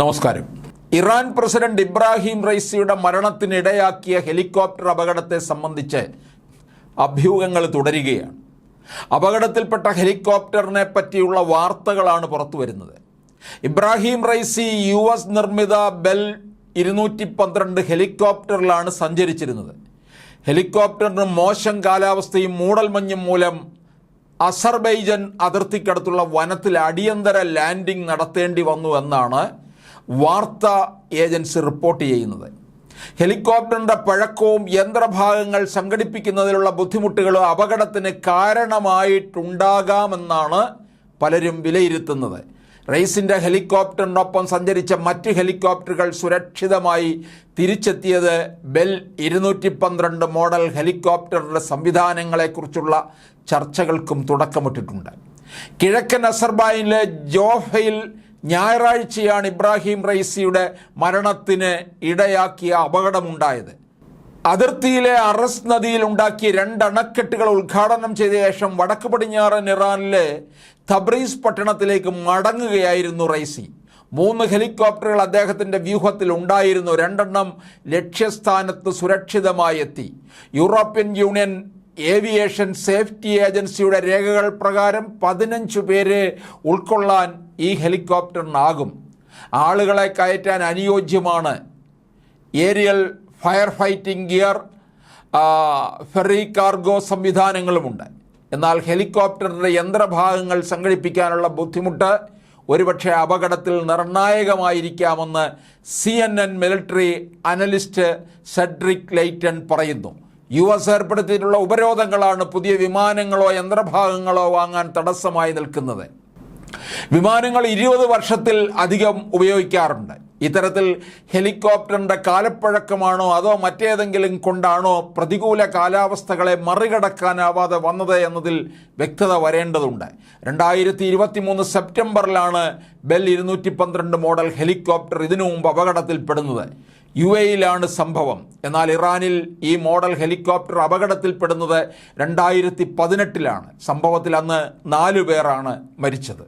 നമസ്കാരം. Iran president Ebrahim റൈസിയുടെ മരണത്തിനിടയാക്കിയ ഹെലികോപ്റ്റർ അപകടത്തെ സംബന്ധിച്ച് അഭ്യൂഹങ്ങൾ തുടരുകയാണ്. അപകടത്തിൽപ്പെട്ട ഹെലികോപ്റ്ററിനെ പറ്റിയുള്ള വാർത്തകളാണ് പുറത്തു വരുന്നത്. ഇബ്രാഹിം റൈസി യു എസ് നിർമ്മിത ബെൽ ഇരുന്നൂറ്റി പന്ത്രണ്ട് ഹെലികോപ്റ്ററിലാണ് സഞ്ചരിച്ചിരുന്നത്. ഹെലികോപ്റ്ററിന് മോശം കാലാവസ്ഥയും മൂടൽമഞ്ഞും മൂലം അസർബൈജൻ അതിർത്തിക്കടുത്തുള്ള വനത്തിൽ അടിയന്തര ലാൻഡിംഗ് നടത്തേണ്ടി വന്നു എന്നാണ് വാർത്താ ഏജൻസി റിപ്പോർട്ട് ചെയ്യുന്നത്. ഹെലികോപ്റ്ററിന്റെ പഴക്കവും യന്ത്രഭാഗങ്ങൾ സംഘടിപ്പിക്കുന്നതിലുള്ള ബുദ്ധിമുട്ടുകളും അപകടത്തിന് കാരണമായിട്ടുണ്ടാകാമെന്നാണ് പലരും വിലയിരുത്തുന്നത്. റെയ്സിന്റെ ഹെലികോപ്റ്ററിനൊപ്പം സഞ്ചരിച്ച മറ്റ് ഹെലികോപ്റ്ററുകൾ സുരക്ഷിതമായി തിരിച്ചെത്തിയത് ബെൽ ഇരുന്നൂറ്റി പന്ത്രണ്ട് മോഡൽ ഹെലികോപ്റ്ററിന്റെ സംവിധാനങ്ങളെക്കുറിച്ചുള്ള ചർച്ചകൾക്കും തുടക്കമിട്ടിട്ടുണ്ട്. കിഴക്കൻ അസർബൈനിലെ ജോഫയിൽ ഞായറാഴ്ചയാണ് ഇബ്രാഹിം റൈസിയുടെ മരണത്തിന് ഇടയാക്കിയ അപകടമുണ്ടായത്. അതിർത്തിയിലെ അറസ് നദിയിൽ ഉണ്ടാക്കിയ രണ്ട് അണക്കെട്ടുകൾ ഉദ്ഘാടനം ചെയ്ത ശേഷം വടക്ക് പടിഞ്ഞാറൻ ഇറാനിലെ തബ്രീസ് പട്ടണത്തിലേക്ക് മടങ്ങുകയായിരുന്നു റൈസി. മൂന്ന് ഹെലികോപ്റ്ററുകൾ അദ്ദേഹത്തിന്റെ വ്യൂഹത്തിൽ ഉണ്ടായിരുന്നു. രണ്ടെണ്ണം ലക്ഷ്യസ്ഥാനത്ത് സുരക്ഷിതമായി എത്തി യൂറോപ്യൻ യൂണിയൻ ഏവിയേഷൻ സേഫ്റ്റി ഏജൻസിയുടെ രേഖകൾ പ്രകാരം പതിനഞ്ച് പേരെ ഉൾക്കൊള്ളാൻ ഈ ഹെലികോപ്റ്ററിനാകും. ആളുകളെ കയറ്റാൻ അനുയോജ്യമാണ് aerial fire fighting gear ferry cargo സംവിധാനങ്ങളുമുണ്ട്. എന്നാൽ ഹെലികോപ്റ്ററിന്റെ യന്ത്രഭാഗങ്ങൾ സംഘടിപ്പിക്കാനുള്ള ബുദ്ധിമുട്ട് ഒരുപക്ഷെ അപകടത്തിൽ നിർണായകമായിരിക്കാമെന്ന് C N N military analyst Cedric Leighton പറയുന്നു. യു എസ് ഏർപ്പെടുത്തിയിട്ടുള്ള ഉപരോധങ്ങളാണ് പുതിയ വിമാനങ്ങളോ യന്ത്രഭാഗങ്ങളോ വാങ്ങാൻ തടസ്സമായി നിൽക്കുന്നത്. വിമാനങ്ങൾ ഇരുപത് വർഷത്തിൽ അധികം ഉപയോഗിക്കാറുണ്ട്. ഇത്തരത്തിൽ ഹെലികോപ്റ്ററിന്റെ കാലപ്പഴക്കമാണോ അതോ മറ്റേതെങ്കിലും കൊണ്ടാണോ പ്രതികൂല കാലാവസ്ഥകളെ മറികടക്കാനാവാതെ വന്നത് എന്നതിൽ വ്യക്തത വരേണ്ടതുണ്ട്. രണ്ടായിരത്തി ഇരുപത്തി മൂന്ന് സെപ്റ്റംബറിലാണ് ബെൽ ഇരുന്നൂറ്റി പന്ത്രണ്ട് മോഡൽ ഹെലികോപ്റ്റർ ഇതിനു മുമ്പ് അപകടത്തിൽപ്പെടുന്നത്. യു എയിലാണ് സംഭവം. എന്നാൽ ഇറാനിൽ ഈ മോഡൽ ഹെലികോപ്റ്റർ അപകടത്തിൽപ്പെടുന്നത് രണ്ടായിരത്തി പതിനെട്ടിലാണ് സംഭവത്തിൽ അന്ന് നാലു പേരാണ് മരിച്ചത്.